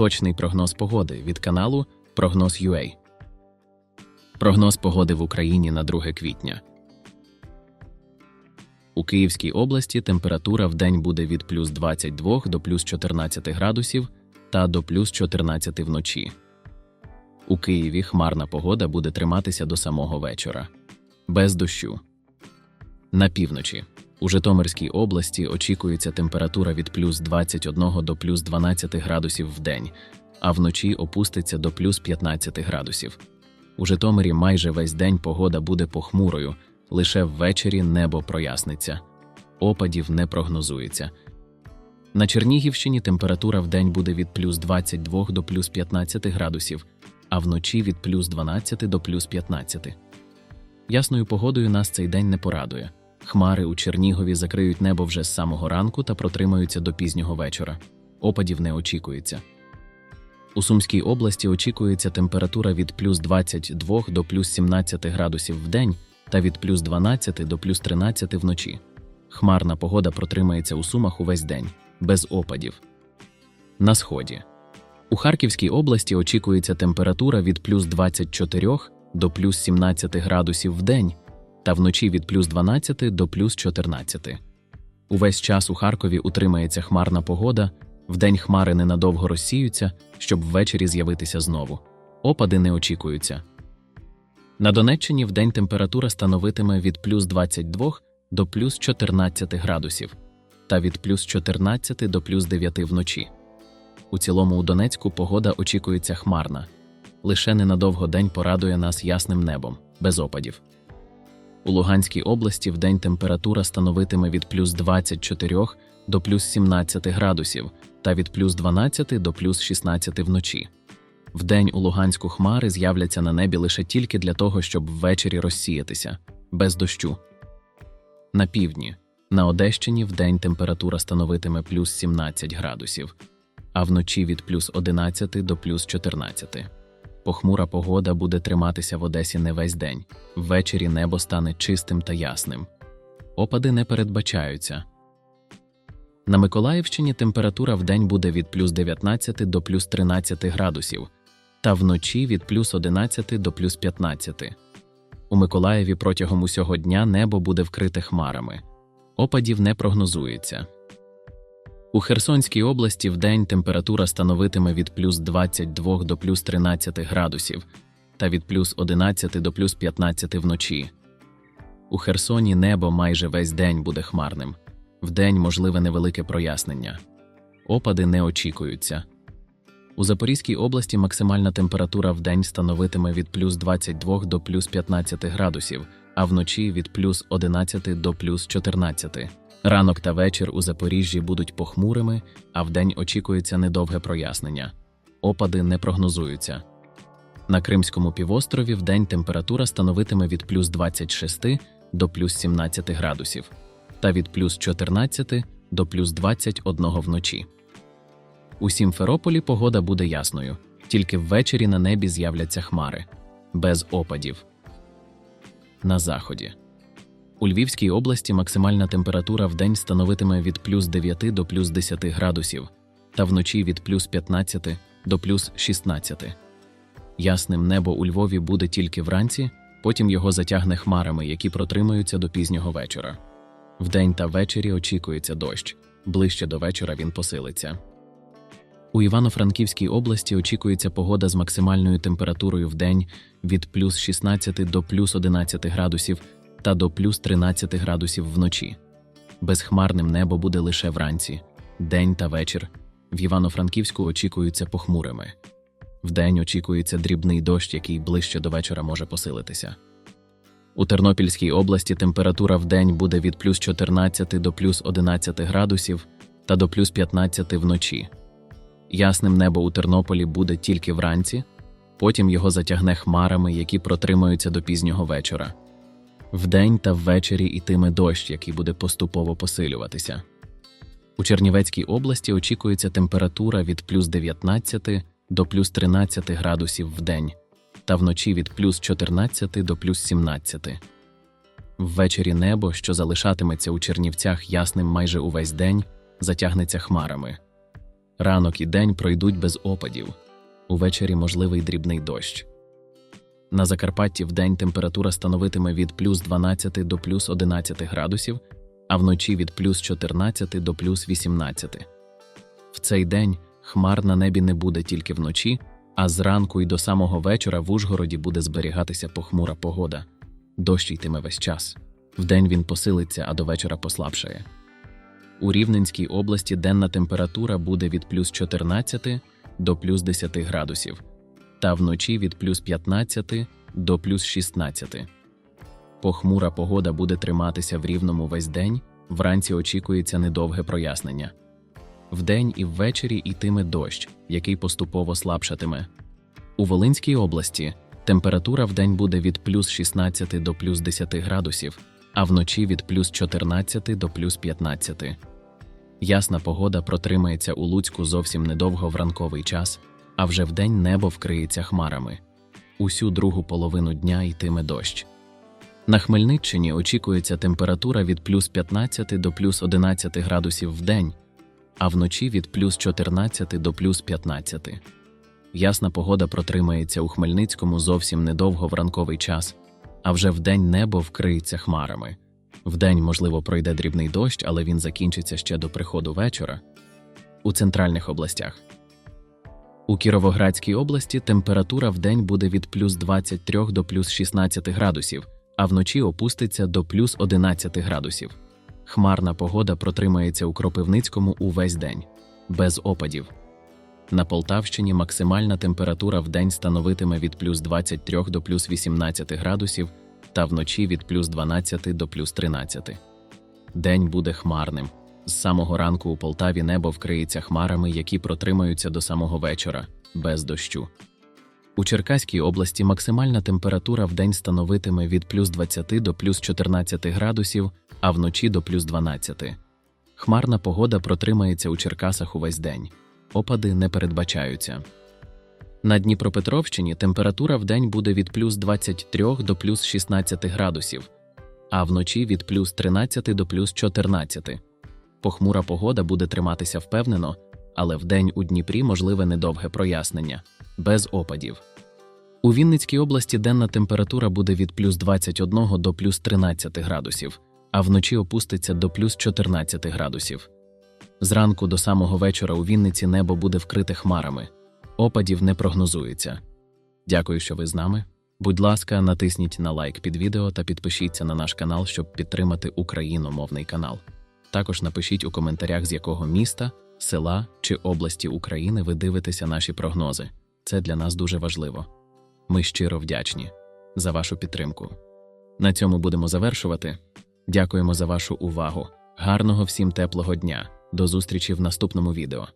Точний прогноз погоди від каналу Прогноз UA. Прогноз погоди в Україні на 2 квітня. У Київській області температура в день буде від плюс 22 до плюс 14 градусів та до плюс 14 вночі. У Києві хмарна погода буде триматися до самого вечора. Без дощу. На півночі. У Житомирській області очікується температура від плюс 21 до плюс 12 градусів в день, а вночі опуститься до плюс 15 градусів. У Житомирі майже весь день погода буде похмурою, лише ввечері небо проясниться. Опадів не прогнозується. На Чернігівщині температура в день буде від плюс 22 до плюс 15 градусів, а вночі від плюс 12 до плюс 15. Ясною погодою нас цей день не порадує. Хмари у Чернігові закриють небо вже з самого ранку та протримаються до пізнього вечора. Опадів не очікується. У Сумській області очікується температура від плюс 22 до плюс 17 градусів в день та від плюс 12 до плюс 13 вночі. Хмарна погода протримається у Сумах увесь день, без опадів. На сході. У Харківській області очікується температура від плюс 24 до плюс 17 градусів в день та вночі від плюс 12 до плюс 14. Увесь час у Харкові утримається хмарна погода, вдень хмари ненадовго розсіються, щоб ввечері з'явитися знову. Опади не очікуються. На Донеччині вдень температура становитиме від плюс 22 до плюс 14 градусів та від плюс 14 до плюс 9 вночі. У цілому у Донецьку погода очікується хмарна. Лише ненадовго день порадує нас ясним небом, без опадів. У Луганській області вдень температура становитиме від плюс 24 до плюс 17 градусів та від плюс 12 до плюс 16 вночі. Вдень у Луганську хмари з'являться на небі лише тільки для того, щоб ввечері розсіятися, без дощу. На півдні, на Одещині вдень температура становитиме плюс 17 градусів, а вночі від плюс 11 до плюс 14. Похмура погода буде триматися в Одесі не весь день. Ввечері небо стане чистим та ясним. Опади не передбачаються. На Миколаївщині температура в день буде від плюс 19 до плюс 13 градусів, та вночі від плюс 11 до плюс 15. У Миколаєві протягом усього дня небо буде вкрите хмарами. Опадів не прогнозується. У Херсонській області вдень температура становитиме від плюс 22 до плюс 13 градусів та від плюс 11 до плюс 15 вночі. У Херсоні небо майже весь день буде хмарним. Вдень можливе невелике прояснення. Опади не очікуються. У Запорізькій області максимальна температура вдень становитиме від плюс 22 до плюс 15 градусів, а вночі від плюс 11 до плюс 14. Ранок та вечір у Запоріжжі будуть похмурими, а вдень очікується недовге прояснення. Опади не прогнозуються. На Кримському півострові вдень температура становитиме від плюс 26 до плюс 17 градусів та від плюс 14 до плюс 21 вночі. У Сімферополі погода буде ясною, тільки ввечері на небі з'являться хмари, без опадів. На заході. У Львівській області максимальна температура в день становитиме від плюс 9 до плюс 10 градусів, та вночі від плюс 15 до плюс 16. Ясним небо у Львові буде тільки вранці, потім його затягне хмарами, які протримаються до пізнього вечора. Вдень та ввечері очікується дощ, ближче до вечора він посилиться. У Івано-Франківській області очікується погода з максимальною температурою в день від плюс 16 до плюс 11 градусів та до плюс 13 градусів вночі. Безхмарним небо буде лише вранці, день та вечір. В Івано-Франківську очікуються похмурими. Вдень очікується дрібний дощ, який ближче до вечора може посилитися. У Тернопільській області температура в буде від плюс 14 до плюс 11 градусів та до плюс 15 вночі. Ясним небо у Тернополі буде тільки вранці, потім його затягне хмарами, які протримаються до пізнього вечора. Вдень та ввечері йтиме дощ, який буде поступово посилюватися. У Чернівецькій області очікується температура від плюс 19 до плюс 13 градусів в день та вночі від плюс 14 до плюс 17. Ввечері небо, що залишатиметься у Чернівцях ясним майже увесь день, затягнеться хмарами. Ранок і день пройдуть без опадів. Увечері можливий дрібний дощ. На Закарпатті вдень температура становитиме від плюс 12 до плюс 11 градусів, а вночі від плюс 14 до плюс 18. В цей день хмар на небі не буде тільки вночі, а зранку і до самого вечора в Ужгороді буде зберігатися похмура погода. Дощ йтиме весь час. Вдень він посилиться, а до вечора послабшає. У Рівненській області денна температура буде від плюс 14 до плюс 10 градусів, та вночі від плюс 15 до плюс 16. Похмура погода буде триматися в рівному весь день, вранці очікується недовге прояснення. Вдень і ввечері йтиме дощ, який поступово слабшатиме. У Волинській області температура вдень буде від плюс 16 до плюс 10 градусів, а вночі від плюс 14 до плюс 15. Ясна погода протримається у Луцьку зовсім недовго в ранковий час, а вже вдень небо вкриється хмарами. Усю другу половину дня йтиме дощ. На Хмельниччині очікується температура від плюс 15 до плюс 11 градусів в день, а вночі від плюс 14 до плюс 15. Ясна погода протримається у Хмельницькому зовсім недовго в ранковий час, а вже вдень небо вкриється хмарами. Вдень, можливо, пройде дрібний дощ, але він закінчиться ще до приходу вечора. У центральних областях. У Кіровоградській області температура вдень буде від плюс 23 до плюс 16 градусів, а вночі опуститься до плюс 11 градусів. Хмарна погода протримається у Кропивницькому увесь день, без опадів. На Полтавщині максимальна температура вдень становитиме від плюс 23 до плюс 18 градусів та вночі від плюс 12 до плюс 13. День буде хмарним. З самого ранку у Полтаві небо вкриється хмарами, які протримаються до самого вечора, без дощу. У Черкаській області максимальна температура вдень становитиме від плюс 20 до плюс 14 градусів, а вночі до плюс 12. Хмарна погода протримається у Черкасах увесь день. Опади не передбачаються. На Дніпропетровщині температура вдень буде від плюс 23 до плюс 16 градусів, а вночі від плюс 13 до плюс 14. Похмура погода буде триматися впевнено, але вдень у Дніпрі можливе недовге прояснення, без опадів. У Вінницькій області денна температура буде від плюс 21 до плюс 13 градусів, а вночі опуститься до плюс 14 градусів. Зранку до самого вечора у Вінниці небо буде вкрите хмарами. Опадів не прогнозується. Дякую, що ви з нами. Будь ласка, натисніть на лайк під відео та підпишіться на наш канал, щоб підтримати україномовний канал. Також напишіть у коментарях, з якого міста, села чи області України ви дивитеся наші прогнози. Це для нас дуже важливо. Ми щиро вдячні за вашу підтримку. На цьому будемо завершувати. Дякуємо за вашу увагу. Гарного всім теплого дня. До зустрічі в наступному відео.